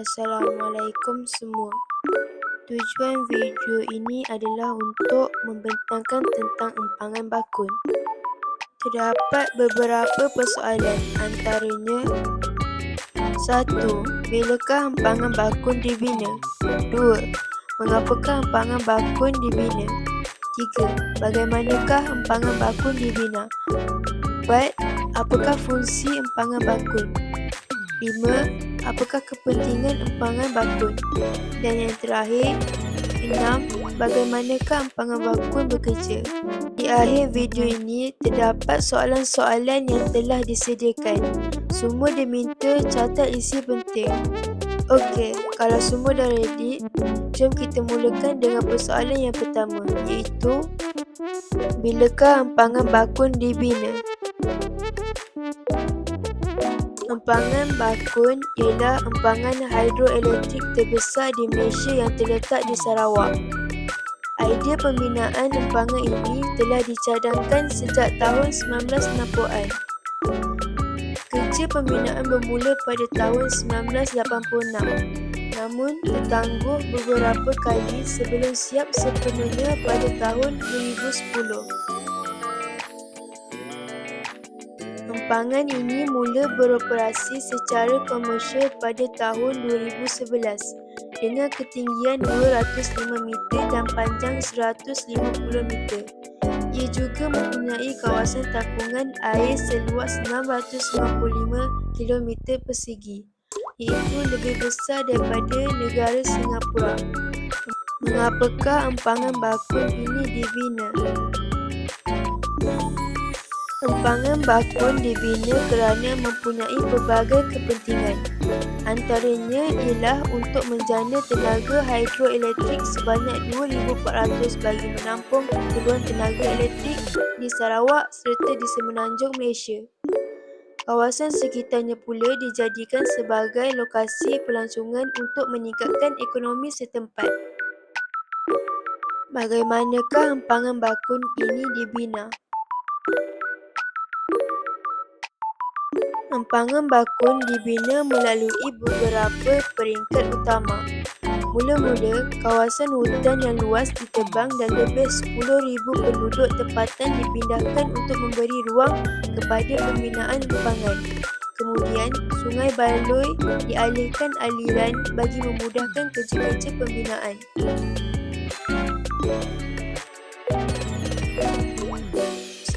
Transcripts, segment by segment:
Assalamualaikum semua. Tujuan video ini adalah untuk membentangkan tentang empangan bakun. Terdapat beberapa persoalan antaranya satu, Bilakah empangan bakun dibina? Dua, Mengapakah empangan bakun dibina? Tiga, Bagaimanakah empangan bakun dibina? Empat, Apakah fungsi empangan bakun? Lima, apakah kepentingan empangan bakun? Dan yang terakhir, enam, bagaimanakah empangan bakun bekerja? Di akhir video ini terdapat soalan-soalan yang telah disediakan. Semua diminta catat isi penting. Okey, kalau semua dah ready, jom kita mulakan dengan persoalan yang pertama iaitu Bilakah empangan bakun dibina? Empangan bakun ialah empangan hidroelektrik terbesar di Malaysia yang terletak di Sarawak. Idea pembinaan empangan ini telah dicadangkan sejak tahun 1960-an. Kerja pembinaan bermula pada tahun 1986 namun tertangguh beberapa kali sebelum siap sepenuhnya pada tahun 2010. Empangan ini mula beroperasi secara komersial pada tahun 2011 dengan ketinggian 205 meter dan panjang 150 meter. Ia juga mempunyai kawasan takungan air seluas 655 km persegi iaitu lebih besar daripada negara Singapura. Mengapakah empangan bakun ini dibina? Empangan bakun dibina kerana mempunyai pelbagai kepentingan. Antaranya ialah untuk menjana tenaga hidroelektrik sebanyak 2,400 bagi menampung keperluan tenaga elektrik di Sarawak serta di Semenanjung Malaysia. Kawasan sekitarnya pula dijadikan sebagai lokasi pelancongan untuk meningkatkan ekonomi setempat. Bagaimanakah empangan bakun ini dibina? Empangan bakun dibina melalui beberapa peringkat utama. Mula-mula, kawasan hutan yang luas ditebang dan lebih 10,000 penduduk tempatan dipindahkan untuk memberi ruang kepada pembinaan empangan. Kemudian, Sungai Baloi dialihkan aliran bagi memudahkan kerja-kerja pembinaan.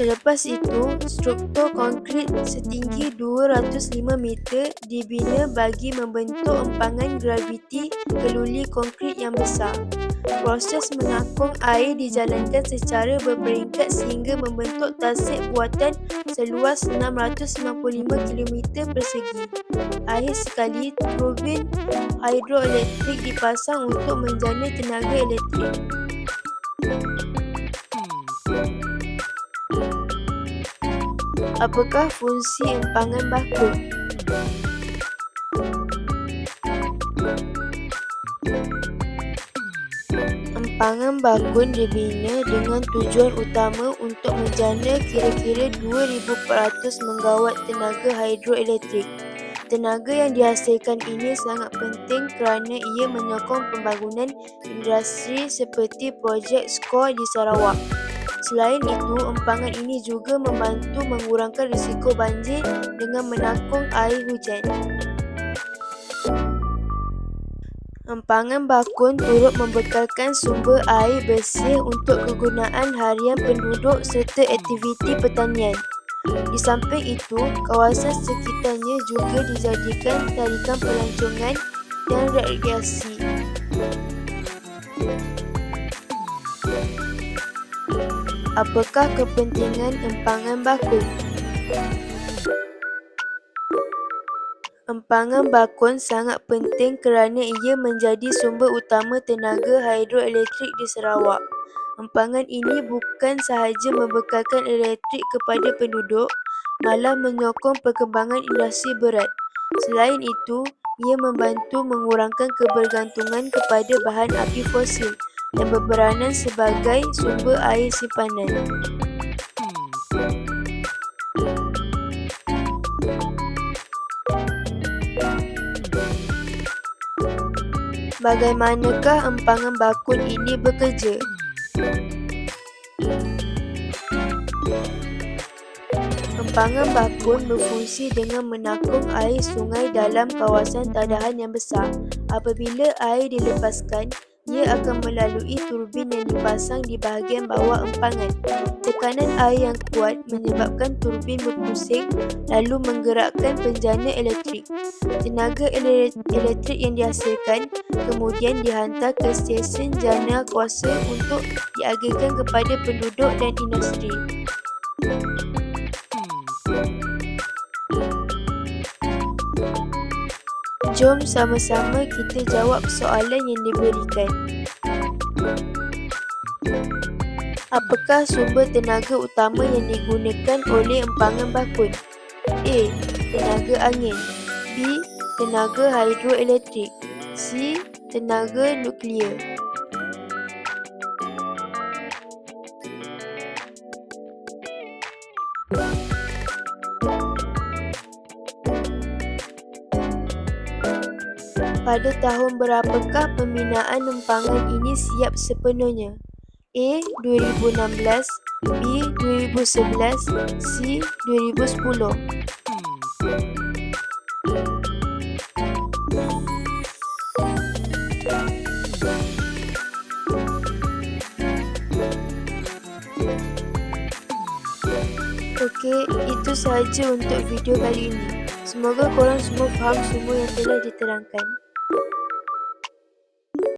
Selepas itu, struktur konkrit setinggi 205 meter dibina bagi membentuk empangan graviti keluli konkrit yang besar. Proses menakung air dijalankan secara berperingkat sehingga membentuk tasik buatan seluas 655 km persegi. Akhir sekali, turbin hidroelektrik dipasang untuk menjana tenaga elektrik. Apakah fungsi empangan bakun? Empangan bakun dibina dengan tujuan utama untuk menjana kira-kira 2,400 megawatt tenaga hidroelektrik. Tenaga yang dihasilkan ini sangat penting kerana ia menyokong pembangunan industri seperti projek skor di Sarawak. Selain itu, empangan ini juga membantu mengurangkan risiko banjir dengan menakung air hujan. Empangan bakun turut membekalkan sumber air bersih untuk kegunaan harian penduduk serta aktiviti pertanian. Di samping itu, kawasan sekitarnya juga dijadikan tarikan pelancongan dan rekreasi. Apakah kepentingan empangan bakun? Empangan bakun sangat penting kerana ia menjadi sumber utama tenaga hidroelektrik di Sarawak. Empangan ini bukan sahaja membekalkan elektrik kepada penduduk, malah menyokong perkembangan industri berat. Selain itu, ia membantu mengurangkan kebergantungan kepada bahan api fosil dan berperanan sebagai sumber air simpanan. Bagaimanakah empangan bakun ini bekerja? Empangan bakun berfungsi dengan menakung air sungai dalam kawasan tadahan yang besar. Apabila air dilepaskan, ia akan melalui turbin yang dipasang di bahagian bawah empangan. Tekanan air yang kuat menyebabkan turbin berpusing lalu menggerakkan penjana elektrik. Tenaga elektrik yang dihasilkan kemudian dihantar ke stesen jana kuasa untuk diagihkan kepada penduduk dan industri. Jom sama-sama kita jawab soalan yang diberikan. Apakah sumber tenaga utama yang digunakan oleh empangan bakun? A. Tenaga angin B. Tenaga hidroelektrik C. Tenaga nuklear Pada tahun berapakah pembinaan empangan ini siap sepenuhnya? A. 2016 B. 2011 C. 2010 Okey, itu sahaja untuk video kali ini. Semoga korang semua faham semua yang telah diterangkan. Música